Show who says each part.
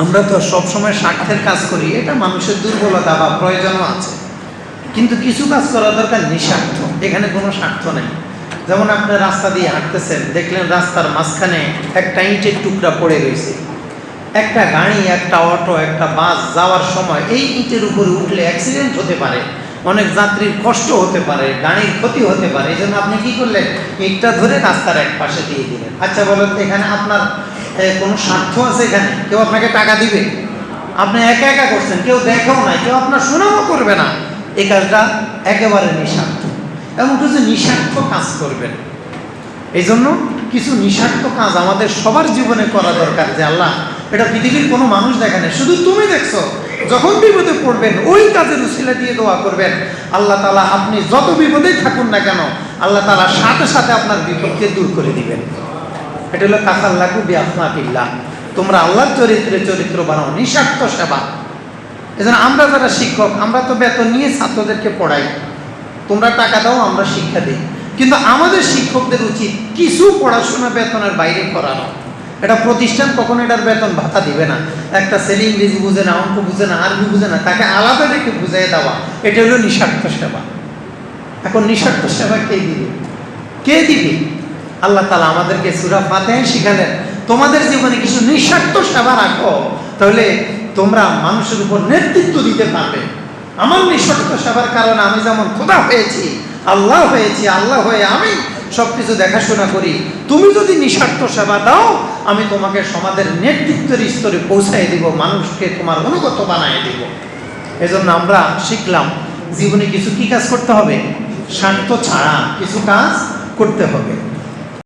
Speaker 1: আমরা তো সবসময় স্বার্থের কাজ করি, এটা মানুষের দুর্বলতা বা প্রয়োজনও আছে। কিন্তু কিছু কাজ করা দরকার নিঃস্বার্থ, এখানে কোনো স্বার্থ নেই। যেমন আপনি রাস্তা দিয়ে হাঁটতেছেন, দেখলেন রাস্তার মাঝখানে একটা ইটের টুকরা পড়ে রয়েছে। একটা গাড়ি, একটা অটো, একটা বাস যাওয়ার সময় এই ইটের উপরে উঠলে অ্যাক্সিডেন্ট হতে পারে, অনেক যাত্রীর কষ্ট হতে পারে, গাড়ির ক্ষতি হতে পারে। এই জন্য আপনি কি করলেন? ইটটা ধরে রাস্তার এক পাশে দিয়ে দিলেন। আচ্ছা বলেন, এখানে আপনার কোনো স্বার্থ আছে এখানে? কেউ আপনাকে টাকা দিবে? আপনি একা একা করছেন, কেউ দেখেও নাই, কেউ আপনার সুনামও করবে না। এই কাজটা একেবারে নিঃস্বার্থ। এবং কিছু নিঃস্বার্থ কাজ করবেন। এই জন্য কিছু নিঃস্বার্থ কাজ আমাদের সবার জীবনে করা দরকার যে আল্লাহ, এটা পৃথিবীর কোনো মানুষ দেখে না, শুধু তুমি দেখছ। যখন বিপদে পড়বেন, ওই কাজের উসিলা দিয়ে দোয়া করবেন। আল্লাহ তালা আপনি যত বিপদেই থাকুন না কেন, আল্লাহ তালা সাথে সাথে আপনার বিপদকে দূর করে দিবেন। এটা হলো কাকার লাগু বিআফমাকিল্লাহ তোমরা আল্লাহর চরিত্রে চরিত্র বানাও, নিঃস্বার্থ সেবা। এজন্য আমরা যারা শিক্ষক, আমরা তো বেতন নিয়ে ছাত্রদেরকে পড়াই। তোমরা টাকা দাও, আমরা শিক্ষা দিই। কিন্তু আমাদের শিক্ষকদের উচিত কিছু পড়াশোনা বেতনের বাইরে করানো। এটা প্রতিষ্ঠান কখনো এটার বেতন ভাতা দিবে না। একটা ছেলে ইংরেজি বুঝে না, অঙ্ক বুঝে না, আরবি বুঝে না, তাকে আলাদা রেখে বুঝিয়ে দেওয়া, এটা হলো নিঃস্বার্থ সেবা। এখন নিঃস্বার্থ সেবা কে দিবে? কে দিবে? আল্লাহ তালা আমাদেরকে সুরা ফাতে শিখালেন, তোমাদের জীবনে কিছু নিঃস্বার্থ সেবা রাখো, তাহলে তোমরা মানুষের উপর নেতৃত্ব দিতে পারবে। আমার নিঃস্বার্থ সেবার কারণে আমি যেমন খোদা হয়েছি, আল্লাহ হয়েছি, আল্লাহ হয়ে আমি সব কিছু দেখাশোনা করি, তুমি যদি নিঃস্বার্থ সেবা দাও, আমি তোমাকে সমাজের নেতৃত্বের স্তরে পৌঁছাই দিব, মানুষকে তোমার অনুগত বানাই দিব। এজন্য আমরা শিখলাম, জীবনে কিছু কি কাজ করতে হবে? স্বার্থ ছাড়া কিছু কাজ করতে হবে।